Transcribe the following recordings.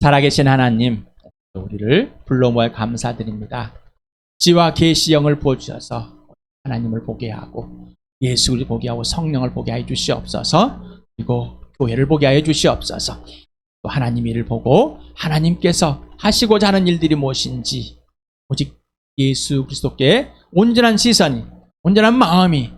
살아계신 하나님, 우리를 불러 모아 감사드립니다. 지와 계시 영을 부어주셔서 하나님을 보게 하고 예수를 보게 하고 성령을 보게 해 주시옵소서. 그리고 교회를 보게 해 주시옵소서. 또 하나님 일을 보고 하나님께서 하시고자 하는 일들이 무엇인지 오직 예수 그리스도께 온전한 시선이 온전한 마음이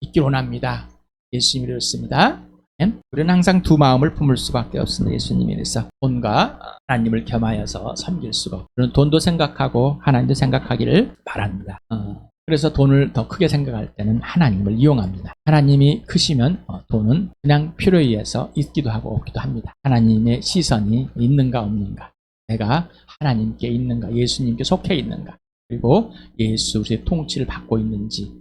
있길 원합니다. 예수님이 이렇습니다. 아멘. 우리는 항상 두 마음을 품을 수밖에 없습니다. 예수님에 대해서 돈과 하나님을 겸하여서 섬길 수가 우리는 돈도 생각하고 하나님도 생각하기를 바랍니다. 어, 그래서 돈을 더 크게 생각할 때는 하나님을 이용합니다. 하나님이 크시면 어, 돈은 그냥 필요에 의해서 있기도 하고 없기도 합니다. 하나님의 시선이 있는가 없는가 내가 하나님께 있는가 예수님께 속해 있는가 그리고 예수 의 통치를 받고 있는지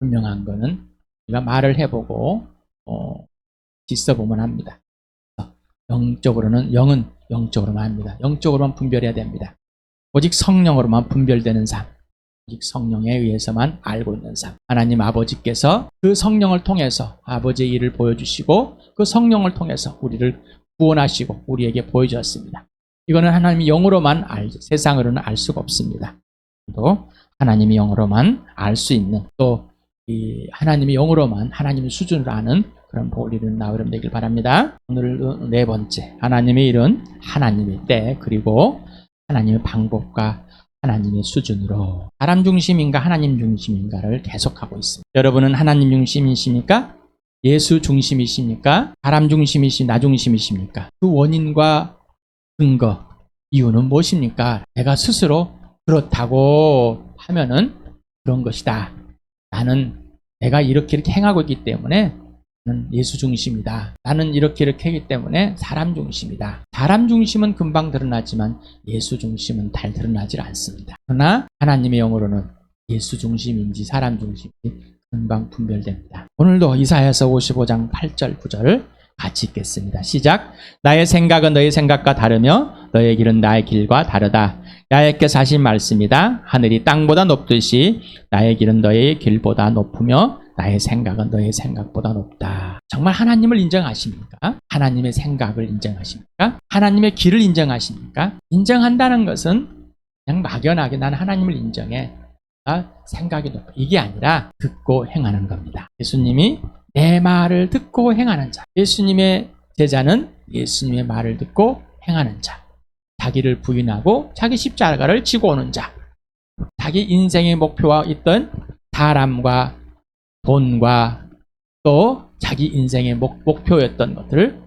분명한 거는 우리가 말을 해보고 어, 있어보면 합니다. 영적으로는 영은 영적으로만 합니다. 영적으로만 분별해야 됩니다. 오직 성령으로만 분별되는 삶, 오직 성령에 의해서만 알고 있는 삶. 하나님 아버지께서 그 성령을 통해서 아버지의 일을 보여주시고 그 성령을 통해서 우리를 구원하시고 우리에게 보여주었습니다. 이거는 하나님이 영으로만 알, 세상으로는 알 수가 없습니다. 또 하나님이 영으로만 알 수 있는 또이 하나님이 영으로만 하나님의 수준을 아는 그런 복을 이루는 나으름 되길 바랍니다. 오늘 네 번째 하나님의 일은 하나님의 때 그리고 하나님의 방법과 하나님의 수준으로 사람 중심인가 하나님 중심인가를 계속하고 있습니다. 여러분은 하나님 중심이십니까? 예수 중심이십니까? 사람 중심이시 나 중심이십니까? 그 원인과 근거 이유는 무엇입니까? 내가 스스로 그렇다고 하면은 그런 것이다. 나는 내가 이렇게 이렇게 행하고 있기 때문에 예수 중심이다. 나는 이렇게 이렇게 하기 때문에 사람 중심이다. 사람 중심은 금방 드러나지만 예수 중심은 잘 드러나질 않습니다. 그러나 하나님의 영으로는 예수 중심인지 사람 중심인지 금방 분별됩니다. 오늘도 이사야서 55장 8절 9절 같이 읽겠습니다. 시작. 나의 생각은 너의 생각과 다르며 너의 길은 나의 길과 다르다. 야훼께서 하신 말씀이다. 하늘이 땅보다 높듯이 나의 길은 너의 길보다 높으며 나의 생각은 너의 생각보다 높다. 정말 하나님을 인정하십니까? 하나님의 생각을 인정하십니까? 하나님의 길을 인정하십니까? 인정한다는 것은 그냥 막연하게 난 하나님을 인정해. 나 생각이 높아. 이게 아니라 듣고 행하는 겁니다. 예수님이 내 말을 듣고 행하는 자. 예수님의 제자는 예수님의 말을 듣고 행하는 자. 자기를 부인하고 자기 십자가를 지고 오는 자. 자기 인생의 목표와 있던 사람과 돈과 또 자기 인생의 목, 목표였던 것들을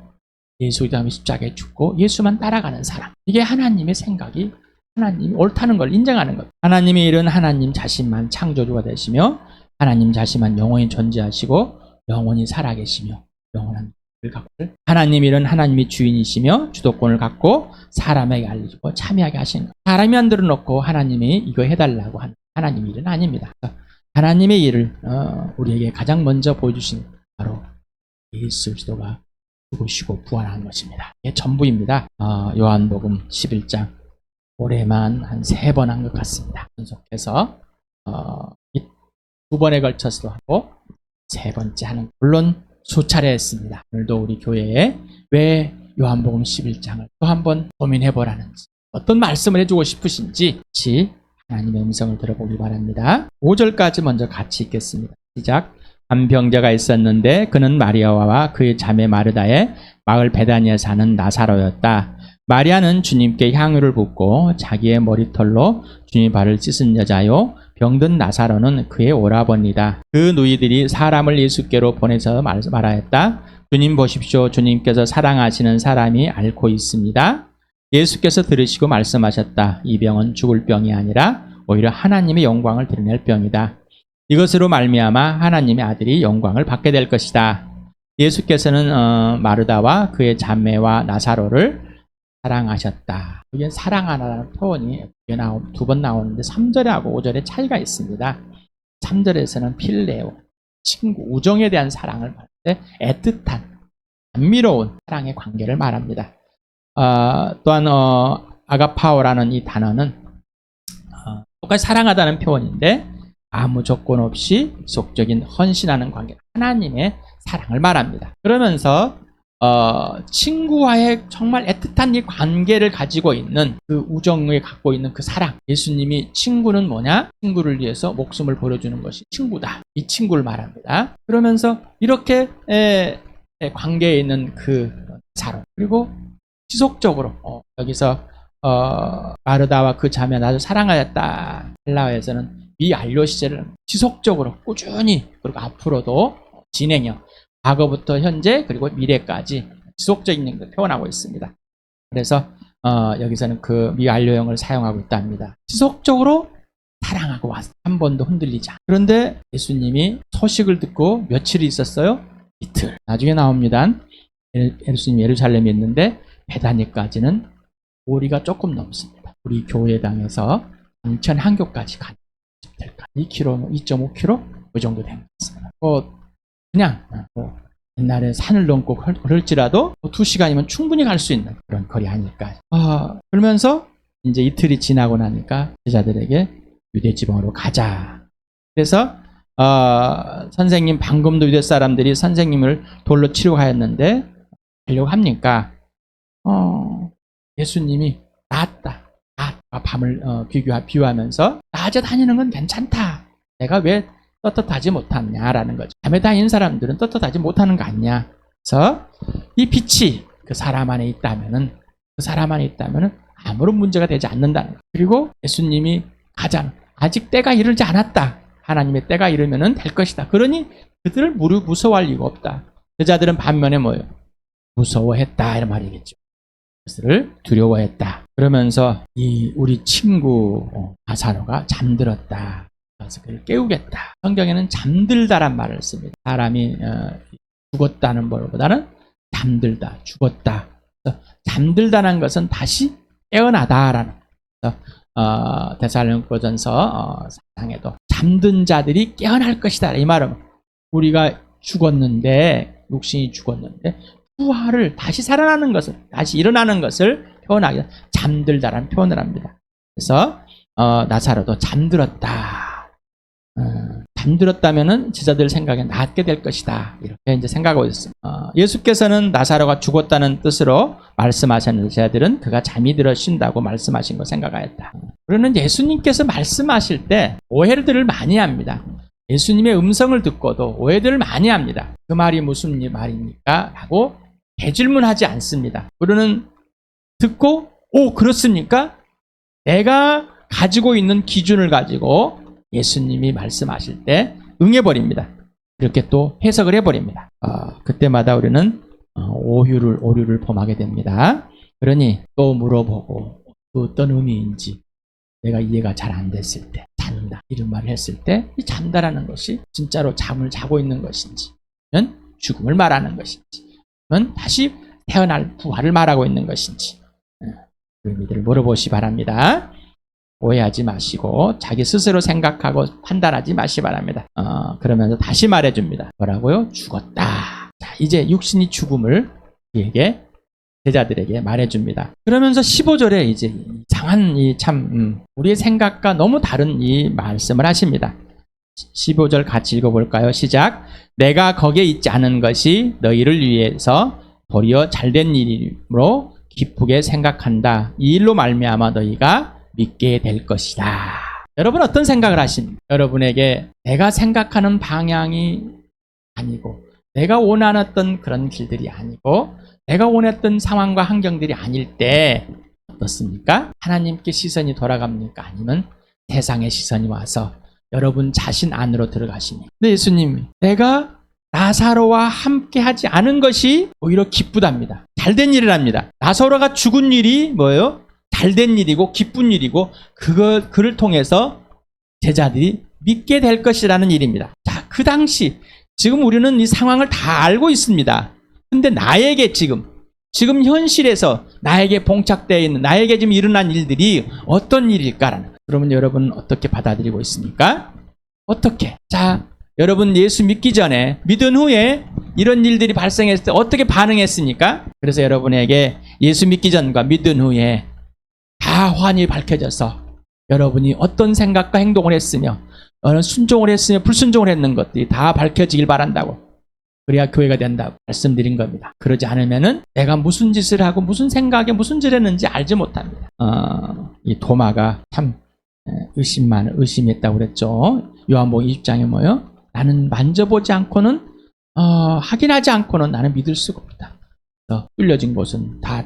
예수 다음에 십자가에 죽고 예수만 따라가는 사람. 이게 하나님의 생각이 하나님이 옳다는 걸 인정하는 것. 하나님의 일은 하나님 자신만 창조주가 되시며 하나님 자신만 영원히 존재하시고 영원히 살아계시며 영원한 을 갖고 하나님 일은 하나님이 주인이시며 주도권을 갖고 사람에게 알리고 참여하게 하시는 것. 사람이 안 들어 놓고 하나님이 이거 해달라고 하는 하나님 일은 아닙니다. 하나님의 일을 어, 우리에게 가장 먼저 보여주신 바로 예수 그리스도가 죽으시고 부활한 것입니다. 이게 전부입니다. 어, 요한복음 11장 올해만 한 세 번 한 것 같습니다. 연속해서 어, 이두 번에 걸쳐서 하고 세 번째 하는 물론 수차례 했습니다. 오늘도 우리 교회에 왜 요한복음 11장을 또 한 번 고민해 보라는지 어떤 말씀을 해주고 싶으신지 하나님의 음성을 들어보기 바랍니다. 5절까지 먼저 같이 읽겠습니다. 시작. 한 병자가 있었는데 그는 마리아와 그의 자매 마르다의 마을 베다니에 사는 나사로였다. 마리아는 주님께 향유를 붓고 자기의 머리털로 주님의 발을 씻은 여자요. 병든 나사로는 그의 오라버니다. 그 누이들이 사람을 예수께로 보내서 말- 말하였다. 주님 보십시오. 주님께서 사랑하시는 사람이 앓고 있습니다. 예수께서 들으시고 말씀하셨다. 이 병은 죽을 병이 아니라 오히려 하나님의 영광을 드러낼 병이다. 이것으로 말미암아 하나님의 아들이 영광을 받게 될 것이다. 예수께서는 어, 마르다와 그의 자매와 나사로를 사랑하셨다. 여기 사랑하라는 표현이 두 번 나오는데 3절하고 5절에 차이가 있습니다. 3절에서는 필레오, 친구, 우정에 대한 사랑을 말할 때 애틋한, 감미로운 사랑의 관계를 말합니다. 어, 또한 어, 아가파오라는 이 단어는 어, 똑같이 사랑하다는 표현인데 아무 조건 없이 속적인 헌신하는 관계, 하나님의 사랑을 말합니다. 그러면서 어, 친구와의 정말 애틋한 이 관계를 가지고 있는 그 우정을 갖고 있는 그 사랑. 예수님이 친구는 뭐냐? 친구를 위해서 목숨을 버려주는 것이 친구다. 이 친구를 말합니다. 그러면서 이렇게 에, 에, 관계에 있는 그 사랑. 그리고 지속적으로 어, 여기서 어, 마르다와 그 자매 나도 사랑하였다. 헬라어에서는 미완료 시제를 지속적으로 꾸준히 그리고 앞으로도 진행형 과거부터 현재 그리고 미래까지 지속적인 걸 표현하고 있습니다. 그래서 어, 여기서는 그 미완료형을 사용하고 있답니다. 지속적으로 사랑하고 왔, 한 번도 흔들리지 않. 그런데 예수님이 소식을 듣고 며칠이 있었어요? 이틀. 나중에 나옵니다. 예- 예수님 예루살렘에 있는데 베다니까지는 거리가 조금 넘습니다. 우리 교회당에서 인천 한교까지 가는 될까? 2km, 2.5km 그 정도 되는 것 같습니다. 뭐 그냥 뭐 옛날에 산을 넘고 걸- 걸을지라도 뭐 2시간이면 충분히 갈 수 있는 그런 거리 아닐까. 아, 그러면서 이제 이틀이 지나고 나니까 제자들에게 유대 지방으로 가자. 그래서 어, 선생님 방금도 유대 사람들이 선생님을 돌로 치러 가였는데 가려고 합니까? 어, 예수님이 낫다. 낮과 밤을 어, 비교하, 비유하면서 낮에 다니는 건 괜찮다. 내가 왜 떳떳하지 못하냐라는 거죠. 밤에 다니는 사람들은 떳떳하지 못하는 거 아니냐. 그래서 이 빛이 그 사람 안에 있다면은 그 사람 안에 있다면은 아무런 문제가 되지 않는다는 거예요. 그리고 예수님이 가장 아직 때가 이르지 않았다. 하나님의 때가 이르면은 될 것이다. 그러니 그들을 무료 무서워할 이유가 없다. 여자들은 반면에 뭐예요? 무서워했다 이런 말이겠죠. 그것을 두려워했다. 그러면서 이 우리 친구 어, 아사로가 잠들었다. 그래서 그를 깨우겠다. 성경에는 잠들다란 말을 씁니다. 사람이 어, 죽었다는 것보다는 잠들다, 죽었다. 잠들다는 것은 다시 깨어나다라는. 어, 데살로니가전서 어, 사상에도 잠든 자들이 깨어날 것이다. 이 말은 우리가 죽었는데 육신이 죽었는데 부활을 다시 살아나는 것을 다시 일어나는 것을 표현하기 잠들다라는 표현을 합니다. 그래서 어, 나사로도 잠들었다. 어, 잠들었다면은 제자들 생각에 낫게 될 것이다. 이렇게 이제 생각하고 있습니다. 어, 예수께서는 나사로가 죽었다는 뜻으로 말씀하셨는데 제자들은 그가 잠이 들어 쉰다고 말씀하신 거 생각하였다. 그러는 예수님께서 말씀하실 때 오해들을 많이 합니다. 예수님의 음성을 듣고도 오해들을 많이 합니다. 그 말이 무슨 말입니까? 라고 대질문하지 않습니다. 우리는 듣고 오 그렇습니까? 내가 가지고 있는 기준을 가지고 예수님이 말씀하실 때 응해버립니다. 이렇게 또 해석을 해버립니다. 어, 그때마다 우리는 어, 오류를 오류를 범하게 됩니다. 그러니 또 물어보고 또 어떤 의미인지 내가 이해가 잘 안 됐을 때 잔다 이런 말을 했을 때 이 잔다라는 것이 진짜로 잠을 자고 있는 것인지 는 죽음을 말하는 것인지 는 다시 태어날 부활을 말하고 있는 것인지 어, 그 의미들을 물어보시 바랍니다. 오해하지 마시고 자기 스스로 생각하고 판단하지 마시 바랍니다. 어, 그러면서 다시 말해줍니다. 뭐라고요? 죽었다. 자, 이제 육신이 죽음을 그에게 제자들에게 말해줍니다. 그러면서 15절에 이제 이상한 이참 음, 우리의 생각과 너무 다른 이 말씀을 하십니다. 15절 같이 읽어볼까요? 시작. 내가 거기에 있지 않은 것이 너희를 위해서 도리어 잘된 일이므로 기쁘게 생각한다. 이 일로 말미암아 너희가 믿게 될 것이다. 여러분 어떤 생각을 하십니까? 여러분에게 내가 생각하는 방향이 아니고 내가 원하는 그런 길들이 아니고 내가 원했던 상황과 환경들이 아닐 때 어떻습니까? 하나님께 시선이 돌아갑니까? 아니면 세상의 시선이 와서 여러분 자신 안으로 들어가십니까? 근데 예수님이 내가 나사로와 함께 하지 않은 것이 오히려 기쁘답니다. 잘된 일을 합니다. 나사로가 죽은 일이 뭐예요? 잘된 일이고 기쁜 일이고 그거 그를 통해서 제자들이 믿게 될 것이라는 일입니다. 자, 그 당시 지금 우리는 이 상황을 다 알고 있습니다. 근데 나에게 지금 지금 현실에서 나에게 봉착되어 있는 나에게 지금 일어난 일들이 어떤 일일까라는 그러면 여러분 어떻게 받아들이고 있습니까? 어떻게? 자, 여러분 예수 믿기 전에 믿은 후에 이런 일들이 발생했을 때 어떻게 반응했습니까? 그래서 여러분에게 예수 믿기 전과 믿은 후에 다 환히 밝혀져서 여러분이 어떤 생각과 행동을 했으며 어느 순종을 했으며 불순종을 했는 것들이 다 밝혀지길 바란다고 그래야 교회가 된다고 말씀드린 겁니다. 그러지 않으면은 내가 무슨 짓을 하고 무슨 생각에 무슨 짓을 했는지 알지 못합니다. 어, 이 도마가 참 에, 의심만 의심했다고 그랬죠. 요한복음 20장에 뭐요? 나는 만져보지 않고는 어, 확인하지 않고는 나는 믿을 수가 없다. 그래서 뚫려진 곳은 다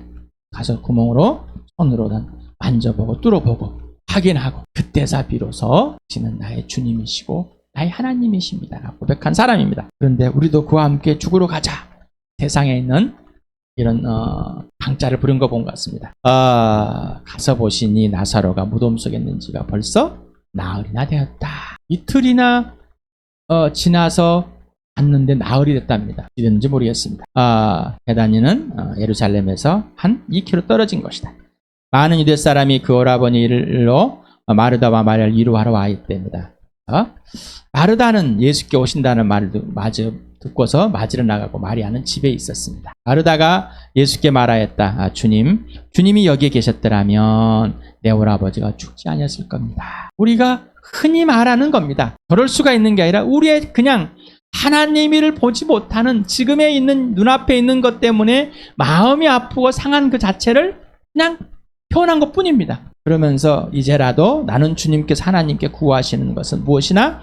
가서 구멍으로 손으로는 만져보고 뚫어보고 확인하고 그때사 비로소 당신은 나의 주님이시고 나의 하나님이십니다. 고백한 사람입니다. 그런데 우리도 그와 함께 죽으러 가자. 세상에 있는 이런 어, 강자를 부른 거 본 것 같습니다. 아, 가서 보시니 나사로가 무덤 속에 있는 지가 벌써 나흘이나 되었다. 이틀이나 어, 지나서 갔는데 나흘이 됐답니다. 이랬는지 모르겠습니다. 아, 베다니는 어, 예루살렘에서 한 2km 떨어진 것이다. 많은 유대 사람이 그 오라버니로 어, 마르다와 마리아를 위로하러 와 있답니다. 어? 마르다는 예수께 오신다는 듣- 맞아, 듣고서 맞으러 나가고 마리아는 집에 있었습니다. 마르다가 예수께 말하였다. 아, 주님, 주님이 여기에 계셨더라면 내 오라버지가 죽지 않았을 겁니다. 우리가 흔히 말하는 겁니다. 그럴 수가 있는 게 아니라 우리의 그냥 하나님을 보지 못하는 지금에 있는 눈앞에 있는 것 때문에 마음이 아프고 상한 그 자체를 그냥 표현한 것 뿐입니다. 그러면서 이제라도 나는 주님께서 하나님께 구하시는 것은 무엇이나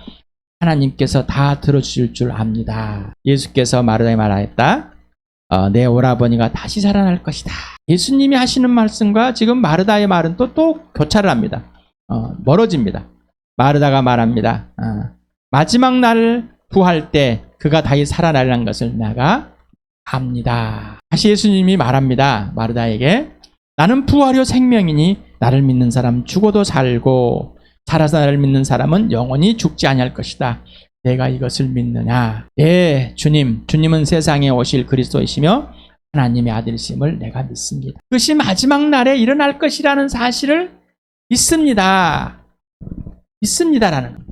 하나님께서 다 들어주실 줄 압니다. 예수께서 마르다에 말하였다. 어, 내 오라버니가 다시 살아날 것이다. 예수님이 하시는 말씀과 지금 마르다의 말은 또, 또 교차를 합니다. 어, 멀어집니다. 마르다가 말합니다. 어, 마지막 날 부할 때 그가 다시 살아날란 것을 내가 압니다. 다시 예수님이 말합니다. 마르다에게 나는 부활이요 생명이니 나를 믿는 사람 죽어도 살고 살아서 나를 믿는 사람은 영원히 죽지 아니할 것이다. 내가 이것을 믿느냐? 예, 주님. 주님은 세상에 오실 그리스도이시며 하나님의 아들이심을 내가 믿습니다. 그것이 마지막 날에 일어날 것이라는 사실을 믿습니다. 믿습니다라는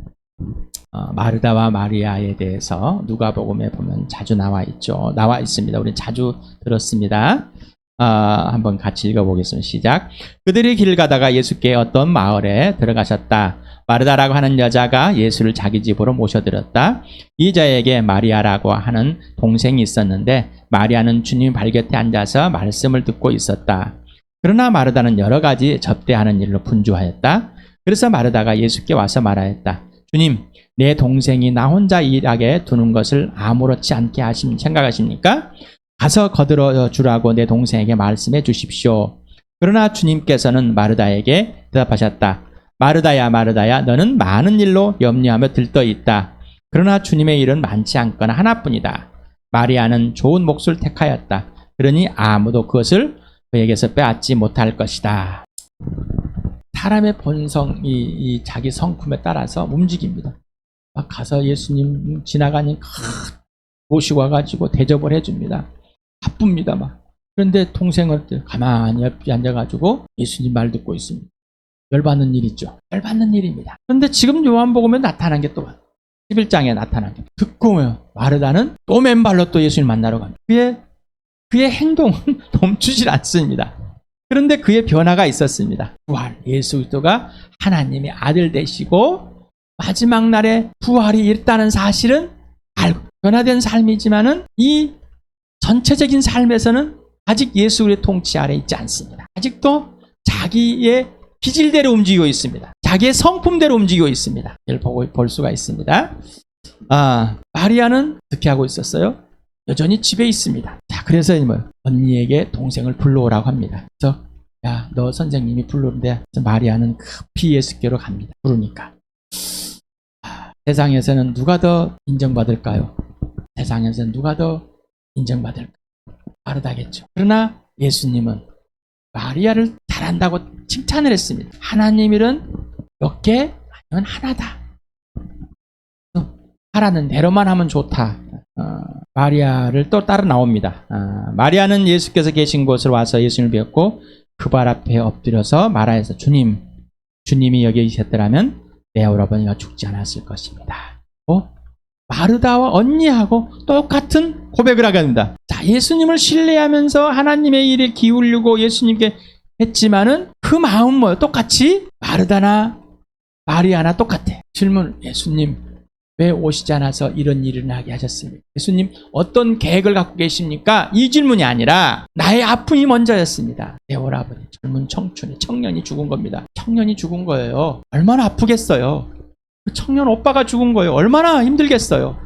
어, 마르다와 마리아에 대해서 누가복음에 보면 자주 나와 있죠. 나와 있습니다. 우리 자주 들었습니다. 아, 한번 같이 읽어보겠습니다. 시작. 그들이 길 가다가 예수께 어떤 마을에 들어가셨다. 마르다라고 하는 여자가 예수를 자기 집으로 모셔들었다. 이 자에게 마리아라고 하는 동생이 있었는데 마리아는 주님 발 곁에 앉아서 말씀을 듣고 있었다. 그러나 마르다는 여러 가지 접대하는 일로 분주하였다. 그래서 마르다가 예수께 와서 말하였다. 주님, 내 동생이 나 혼자 일하게 두는 것을 아무렇지 않게 하심 생각하십니까? 가서 거들어 주라고 내 동생에게 말씀해 주십시오. 그러나 주님께서는 마르다에게 대답하셨다. 마르다야 마르다야 너는 많은 일로 염려하며 들떠 있다. 그러나 주님의 일은 많지 않거나 하나뿐이다. 마리아는 좋은 몫을 택하였다. 그러니 아무도 그것을 그에게서 빼앗지 못할 것이다. 사람의 본성이 이 자기 성품에 따라서 움직입니다. 막 가서 예수님 지나가니 모시고 와가지고 대접을 해줍니다. 바쁩니다, 막. 그런데 동생을 가만히 옆에 앉아가지고 예수님 말 듣고 있습니다. 열받는 일이죠. 열받는 일입니다. 그런데 지금 요한복음에 나타난 게 또 11장에 나타난 게 듣고 마르다는 또 맨발로 또 예수님 만나러 갑니다. 그의 그의 행동은 멈추질 않습니다. 그런데 그의 변화가 있었습니다. 부활 예수 그리스도가 하나님의 아들 되시고 마지막 날에 부활이 있다는 사실은 알고 변화된 삶이지만은 이 전체적인 삶에서는 아직 예수의 통치 아래 있지 않습니다. 아직도 자기의 기질대로 움직이고 있습니다. 자기의 성품대로 움직이고 있습니다. 이를 보고 볼 수가 있습니다. 아, 마리아는 어떻게 하고 있었어요? 여전히 집에 있습니다. 자, 그래서 뭐 언니에게 동생을 불러오라고 합니다. 그래서 야, 너 선생님이 불르는데 마리아는 급히 예수께로 갑니다. 부르니까. 아, 세상에서는 누가 더 인정받을까요? 세상에서는 누가 더 인정받을까? 마르다겠죠. 그러나 예수님은 마리아를 잘한다고 칭찬을 했습니다. 하나님 일은 몇 개? 아니면 하나다. 하라는 대로만 하면 좋다. 어, 마리아를 또 따라 나옵니다. 아, 마리아는 예수께서 계신 곳으로 와서 예수님을 뵙고 그 발 앞에 엎드려서 말하여서 주님, 주님이 여기 계셨더라면 내 오라버니가 죽지 않았을 것입니다. 어? 마르다와 언니하고 똑같은 고백을 하게 됩니다. 자, 예수님을 신뢰하면서 하나님의 일에 기울이고 예수님께 했지만은 그 마음 뭐요? 똑같이 마르다나 마리아나 똑같아. 질문, 예수님, 왜 오시지 않아서 이런 일을 하게 하셨습니까? 예수님 어떤 계획을 갖고 계십니까? 이 질문이 아니라 나의 아픔이 먼저였습니다. 내 오라버니 젊은 청춘이 청년이 죽은 겁니다. 청년이 죽은 거예요. 얼마나 아프겠어요. 그 청년 오빠가 죽은 거예요. 얼마나 힘들겠어요.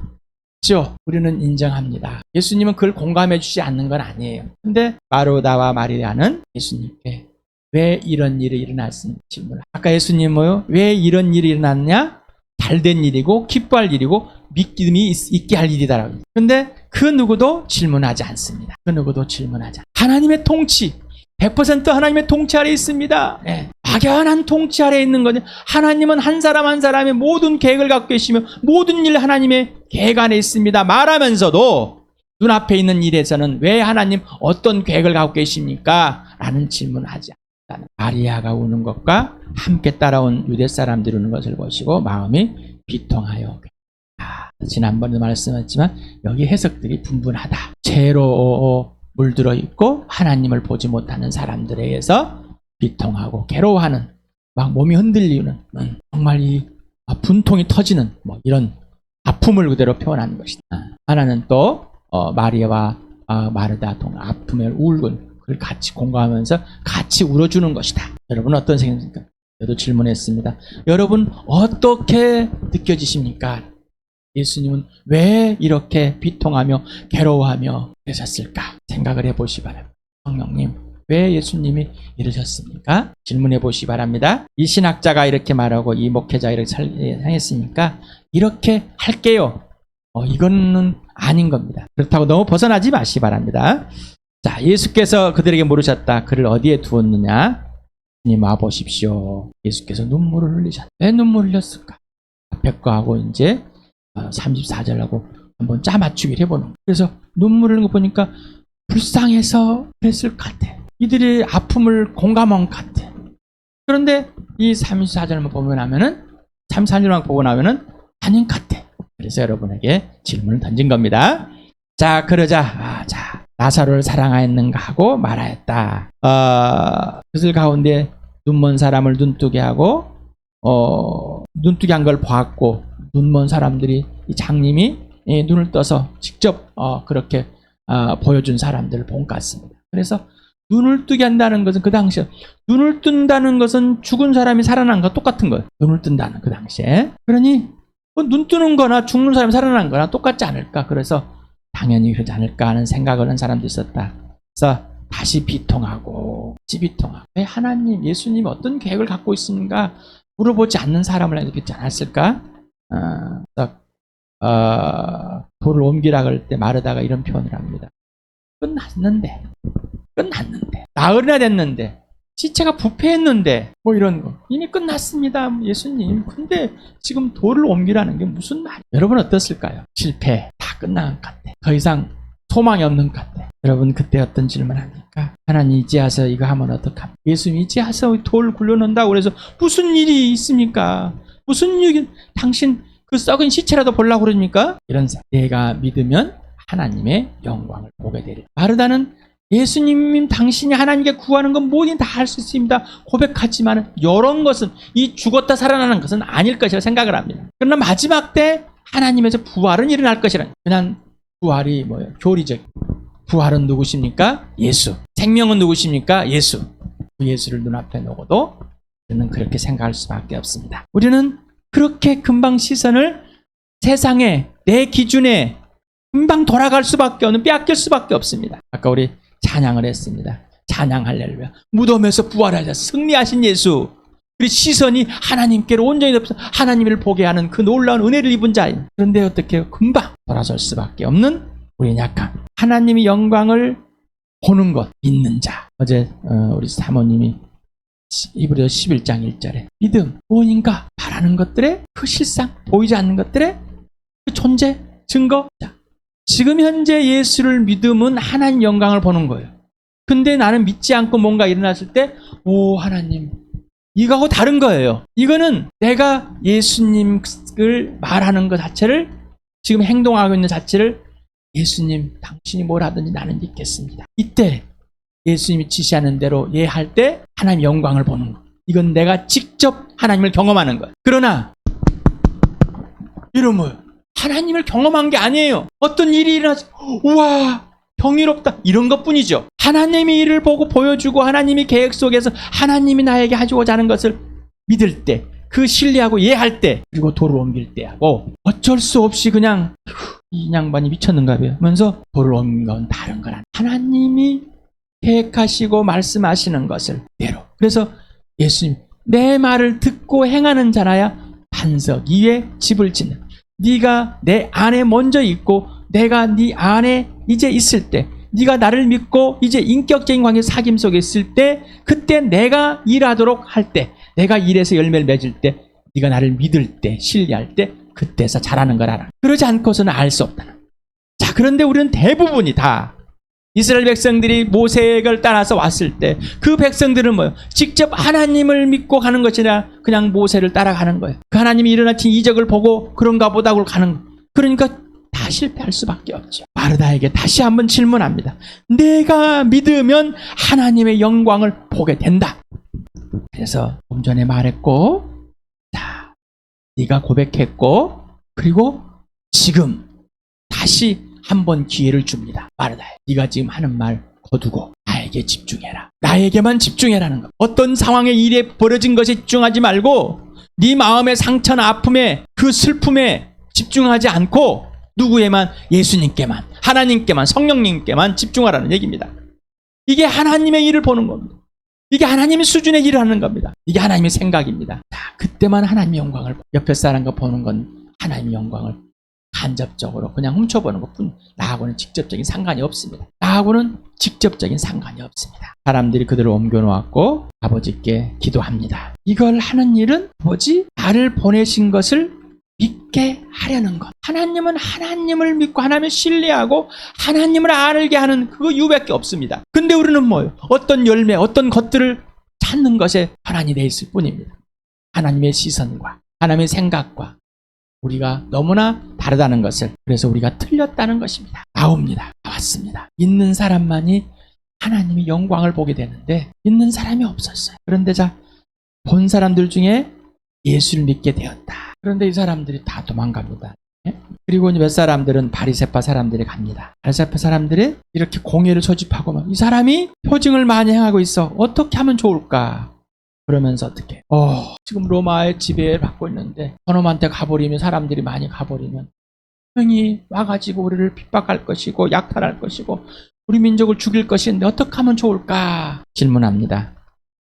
그죠? 우리는 인정합니다. 예수님은 그걸 공감해 주지 않는 건 아니에요. 근데 마르다와 마리아는 예수님께 왜 이런 일이 일어났는지 질문. 아까 예수님 뭐요? 왜 이런 일이 일어났냐? 잘된 일이고 기뻐할 일이고 믿음이 있- 있게 할 일이다라고. 근데 그 누구도 질문하지 않습니다. 그 누구도 질문하지 않. 하나님의 통치 100% 하나님의 통치 아래 있습니다. 예. 막연한 통치 아래 있는 거죠. 하나님은 한 사람 한 사람의 모든 계획을 갖고 계시며 모든 일 하나님의 계획 안에 있습니다. 말하면서도 눈앞에 있는 일에서는 왜 하나님 어떤 계획을 갖고 계십니까? 라는 질문을 하지 않는다. 마리아가 우는 것과 함께 따라온 유대 사람들이 우는 것을 보시고 마음이 비통하여 아, 지난번에도 말씀했지만 여기 해석들이 분분하다. 죄로 물들어 있고 하나님을 보지 못하는 사람들에 의해서 비통하고 괴로워하는 막 몸이 흔들리는 음, 정말 이 아, 분통이 터지는 뭐 이런 아픔을 그대로 표현하는 것이다. 아, 하나는 또 어, 마리아와 아, 마르다 동 아픔의 울군 그걸 같이 공감하면서 같이 울어주는 것이다. 여러분 어떤 생각입니까? 저도 질문했습니다. 여러분 어떻게 느껴지십니까? 예수님은 왜 이렇게 비통하며 괴로워하며 그러셨을까? 생각을 해보시 바랍니다. 성령님, 왜 예수님이 이러셨습니까? 질문해 보시 바랍니다. 이 신학자가 이렇게 말하고 이 목회자가 이렇게 살- 행했으니까 이렇게 할게요. 어, 이거는 아닌 겁니다. 그렇다고 너무 벗어나지 마시 바랍니다. 자, 예수께서 그들에게 물으셨다. 그를 어디에 두었느냐? 주님 와 보십시오. 예수께서 눈물을 흘리셨다. 왜 눈물을 흘렸을까? 거하고 이제 34절하고 한번 짜 맞추기를 해보는 거예요. 그래서 눈물 흘리는 거 보니까 불쌍해서 그랬을 것 같아. 이들의 아픔을 공감한 것 같아. 그런데 이 34절만 보고 나면은 34절만 보고 나면은 아닌 것 같아. 그래서 여러분에게 질문을 던진 겁니다. 자, 그러자, 아, 자, 나사로를 사랑하였는가 하고 말하였다. 어, 그들 가운데 눈먼 사람을 눈뜨게 하고, 어, 눈뜨게 한 걸 보았고, 눈먼 사람들이, 이 장님이 예, 눈을 떠서 직접, 어, 그렇게, 아, 보여준 사람들을 본 것 같습니다. 그래서 눈을 뜨게 한다는 것은 그 당시에, 눈을 뜬다는 것은 죽은 사람이 살아난 거 똑같은 거예요. 눈을 뜬다는 그 당시에. 그러니, 뭐눈 뜨는 거나 죽는 사람이 살아난 거나 똑같지 않을까. 그래서 당연히 그러지 않을까 하는 생각을 한 사람도 있었다. 그래서 다시 비통하고, 다시 비통하고. 왜 하나님, 예수님이 어떤 계획을 갖고 있습니까? 물어보지 않는 사람을 해주겠지 않았을까? 어, 어, 돌을 옮기라 그럴 때 마르다가 이런 표현을 합니다. 끝났는데, 끝났는데, 나흘이나 됐는데, 시체가 부패했는데, 뭐 이런 거. 이미 끝났습니다, 예수님. 근데 지금 돌을 옮기라는 게 무슨 말? 여러분 어떻을까요? 실패. 다 끝난 것 같아. 더 이상 소망이 없는 것 같아. 여러분 그때 어떤 질문 합니까? 하나님 이제 와서 이거 하면 어떡합니까? 예수님 이제 와서 돌 굴려놓는다고 그래서 무슨 일이 있습니까? 무슨 일이 당신 그 썩은 시체라도 보려고 그러니까? 이런 생각. 내가 믿으면 하나님의 영광을 보게 되리. 마르다는 예수님 당신이 하나님께 구하는 건 뭐든 다 할 수 있습니다. 고백하지만 이런 것은 이 죽었다 살아나는 것은 아닐 것이라 생각을 합니다. 그러나 마지막 때 하나님에서 부활은 일어날 것이라. 그냥 부활이 뭐예요? 교리적. 부활은 누구십니까? 예수. 생명은 누구십니까? 예수. 그 예수를 눈앞에 놓고도 우리는 그렇게 생각할 수밖에 없습니다. 우리는 그렇게 금방 시선을 세상에 내 기준에 금방 돌아갈 수밖에 없는 빼앗길 수밖에 없습니다. 아까 우리 찬양을 했습니다. 찬양 할렐루야. 무덤에서 부활하자 승리하신 예수. 우리 시선이 하나님께로 온전히 덮어서 하나님을 보게 하는 그 놀라운 은혜를 입은 자인. 그런데 어떻게? 금방 돌아설 수밖에 없는 우리 약한 하나님의 영광을 보는 것 믿는 자. 어제 어, 우리 사모님이 이브리서 11장 1절에 믿음 무엇인가 바라는 것들의 그 실상 보이지 않는 것들의 그 존재 증거 자, 지금 현재 예수를 믿음은 하나님 영광을 보는 거예요. 근데 나는 믿지 않고 뭔가 일어났을 때, 오, 하나님, 이거하고 다른 거예요. 이거는 내가 예수님을 말하는 것 자체를, 지금 행동하고 있는 자체를 예수님, 당신이 뭘 하든지 나는 믿겠습니다. 이때 예수님이 지시하는 대로 예할 때 하나님 영광을 보는 거. 이건 내가 직접 하나님을 경험하는 것. 그러나 뭐요? 하나님을 경험한 게 아니에요. 어떤 일이 일어나서 우와 경이롭다 이런 것뿐이죠. 하나님의 일을 보고 보여주고 하나님의 계획 속에서 하나님이 나에게 하고자 하는 것을 믿을 때, 그 신뢰하고 이해할 때, 그리고 도를 옮길 때 하고 어쩔 수 없이 그냥 이 양반이 미쳤는가. 하면서 도를 옮긴 건 다른 거라. 하나님이 계획하시고 말씀하시는 것을 대로. 그래서 예수님 내 말을 듣고 행하는 자라야 반석 위에 집을 짓는. 네가 내 안에 먼저 있고 내가 네 안에 이제 있을 때 네가 나를 믿고 이제 인격적인 관계 사귐 속에 있을 때 그때 내가 일하도록 할 때 내가 일해서 열매를 맺을 때 네가 나를 믿을 때 신뢰할 때 그때서 잘하는 걸 알아. 그러지 않고서는 알 수 없다. 자 그런데 우리는 대부분이 다 이스라엘 백성들이 모세를 따라서 왔을 때 그 백성들은 뭐예요? 직접 하나님을 믿고 가는 것이 아니라 그냥 모세를 따라가는 거예요. 그 하나님이 일어나신 이적을 보고 그런가 보다 하고 가는 거예요. 그러니까 다 실패할 수밖에 없죠. 마르다에게 다시 한번 질문합니다. 내가 믿으면 하나님의 영광을 보게 된다. 그래서 좀 전에 말했고, 자, 네가 고백했고, 그리고 지금 다시 한 번 기회를 줍니다. 마르다에 네가 지금 하는 말 거두고 나에게 집중해라. 나에게만 집중해라는 것. 어떤 상황에 일에 벌어진 것에 집중하지 말고 네 마음의 상처나 아픔에 그 슬픔에 집중하지 않고 누구에만 예수님께만 하나님께만 성령님께만 집중하라는 얘기입니다. 이게 하나님의 일을 보는 겁니다. 이게 하나님의 수준의 일을 하는 겁니다. 이게 하나님의 생각입니다. 자, 그때만 하나님의 영광을 옆에 사람과 보는 건 하나님의 영광을 간접적으로 그냥 훔쳐보는 것뿐 나하고는 직접적인 상관이 없습니다. 나하고는 직접적인 상관이 없습니다. 사람들이 그들을 옮겨놓았고 아버지께 기도합니다. 이걸 하는 일은 뭐지? 나를 보내신 것을 믿게 하려는 것. 하나님은 하나님을 믿고 하나님을 신뢰하고 하나님을 알게 하는 그거 유밖에 없습니다. 근데 우리는 뭐예요? 어떤 열매, 어떤 것들을 찾는 것에 변환이 돼 있을 뿐입니다. 하나님의 시선과 하나님의 생각과 우리가 너무나 다르다는 것을 그래서 우리가 틀렸다는 것입니다. 나옵니다. 나왔습니다. 있는 사람만이 하나님의 영광을 보게 되는데 있는 사람이 없었어요. 그런데 자 본 사람들 중에 예수를 믿게 되었다. 그런데 이 사람들이 다 도망갑니다. 예? 그리고 몇 사람들은 바리세파 사람들이 갑니다. 바리세파 사람들이 이렇게 공예를 소집하고 막, 이 사람이 표징을 많이 행하고 있어. 어떻게 하면 좋을까? 그러면서 어떻게? 어, 지금 로마의 지배를 받고 있는데 저놈한테 가버리면 사람들이 많이 가버리면 형이 와가지고 우리를 핍박할 것이고 약탈할 것이고 우리 민족을 죽일 것인데 어떻게 하면 좋을까? 질문합니다.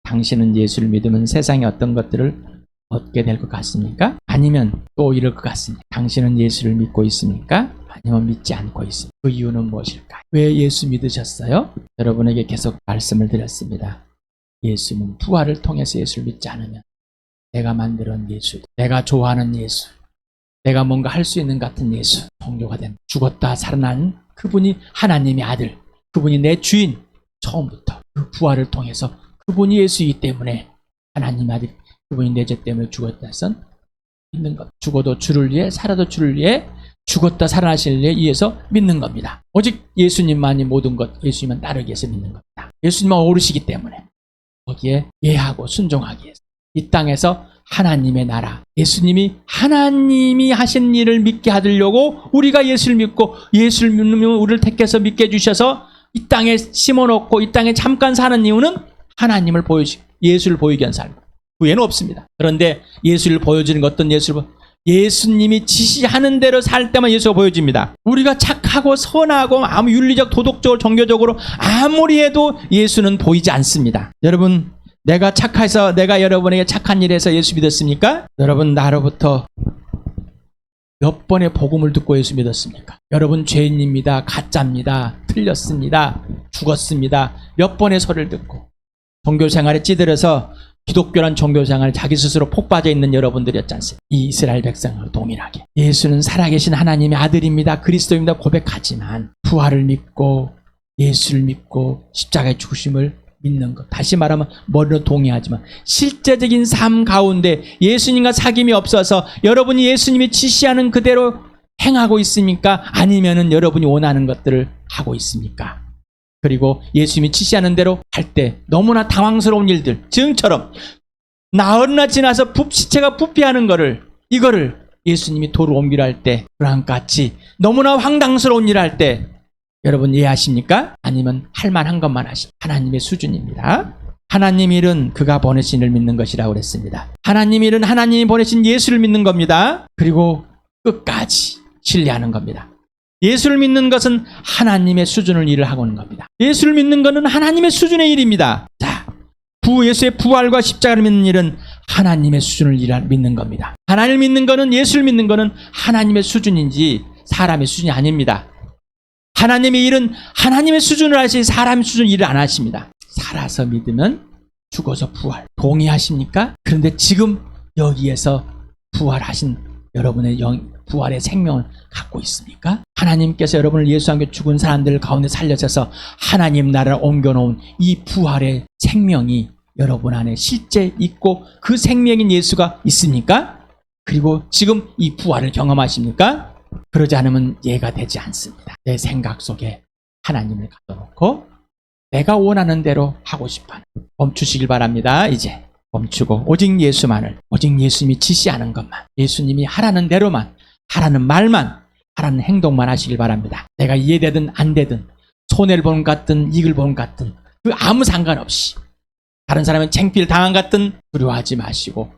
당신은 예수를 믿으면 세상의 어떤 것들을 얻게 될 것 같습니까? 아니면 또 이럴 것 같습니까? 당신은 예수를 믿고 있습니까? 아니면 믿지 않고 있습니까? 그 이유는 무엇일까? 왜 예수 믿으셨어요? 여러분에게 계속 말씀을 드렸습니다. 예수는 부활을 통해서 예수를 믿지 않으면 내가 만들어온 예수, 내가 좋아하는 예수, 내가 뭔가 할 수 있는 같은 예수, 종교가 된 죽었다 살아난 그분이 하나님의 아들, 그분이 내 주인, 처음부터 그 부활을 통해서 그분이 예수이기 때문에 하나님 아들, 그분이 내 죄 때문에 죽었다 해선 믿는 것. 죽어도 주를 위해, 살아도 주를 위해, 죽었다 살아나실 위해 위해서 믿는 겁니다. 오직 예수님만이 모든 것, 예수님만 따르기 위해서 믿는 겁니다. 예수님만 오르시기 때문에 거기에 예하고 순종하기 위해서 이 땅에서 하나님의 나라, 예수님이 하나님이 하신 일을 믿게 하려고 우리가 예수를 믿고 예수를 믿으면 우리를 택해서 믿게 해주셔서 이 땅에 심어놓고 이 땅에 잠깐 사는 이유는 하나님을 보여주, 예수를 보이게 한 삶. 그 외에는 없습니다. 그런데 예수를 보여주는 것 어떤 예수를 보 예수님이 지시하는 대로 살 때만 예수가 보여집니다. 우리가 착하고 선하고 아무 윤리적, 도덕적으로, 종교적으로 아무리 해도 예수는 보이지 않습니다. 여러분, 내가 착해서 내가 여러분에게 착한 일해서 예수 믿었습니까? 여러분 나로부터 몇 번의 복음을 듣고 예수 믿었습니까? 여러분 죄인입니다. 가짜입니다. 틀렸습니다. 죽었습니다. 몇 번의 소리를 듣고 종교 생활에 찌들어서 기독교란 종교 생활 자기 스스로 폭 빠져 있는 여러분들이었지 않습니까? 이 이스라엘 백성과 동일하게 예수는 살아계신 하나님의 아들입니다. 그리스도입니다. 고백하지만 부활을 믿고 예수를 믿고 십자가의 죽으심을 믿는 것. 다시 말하면 머리로 동의하지만 실제적인 삶 가운데 예수님과 사귐이 없어서 여러분이 예수님이 지시하는 그대로 행하고 있습니까? 아니면은 여러분이 원하는 것들을 하고 있습니까? 그리고 예수님이 지시하는 대로 할 때 너무나 당황스러운 일들, 지금처럼 나흘이나 지나서 부, 시체가 부패하는 거를 이거를 예수님이 도로 옮기려 할때 불안같이 너무나 황당스러운 일을 할 때 여러분 이해하십니까? 아니면 할 만한 것만 하시 하나님의 수준입니다. 하나님 일은 그가 보내신 이를 믿는 것이라고 그랬습니다. 하나님 일은 하나님이 보내신 예수를 믿는 겁니다. 그리고 끝까지 신뢰하는 겁니다. 예수를 믿는 것은 하나님의 수준을 일을 하고 있는 겁니다. 예수를 믿는 것은 하나님의 수준의 일입니다. 자, 부 예수의 부활과 십자가를 믿는 일은 하나님의 수준을 일 믿는 겁니다. 하나님을 믿는 것은 예수를 믿는 것은 하나님의 수준인지 사람의 수준이 아닙니다. 하나님의 일은 하나님의 수준을 하시 사람의 수준 일을 안 하십니다. 살아서 믿으면 죽어서 부활. 동의하십니까? 그런데 지금 여기에서 부활하신 여러분의 영, 부활의 생명을 갖고 있습니까? 하나님께서 여러분을 예수 함께 죽은 사람들 가운데 살려셔서 하나님 나라를 옮겨놓은 이 부활의 생명이 여러분 안에 실제 있고 그 생명인 예수가 있습니까? 그리고 지금 이 부활을 경험하십니까? 그러지 않으면 이해가 되지 않습니다. 내 생각 속에 하나님을 가둬놓고 내가 원하는 대로 하고 싶어 멈추시길 바랍니다. 이제 멈추고 오직 예수만을 오직 예수님이 지시하는 것만 예수님이 하라는 대로만 하라는 말만 하라는 행동만 하시길 바랍니다. 내가 이해되든 안 되든 손해를 것 같든 이익을 것 같든 그 아무 상관없이 다른 사람은 창피를 당한 것 같든 두려워하지 마시고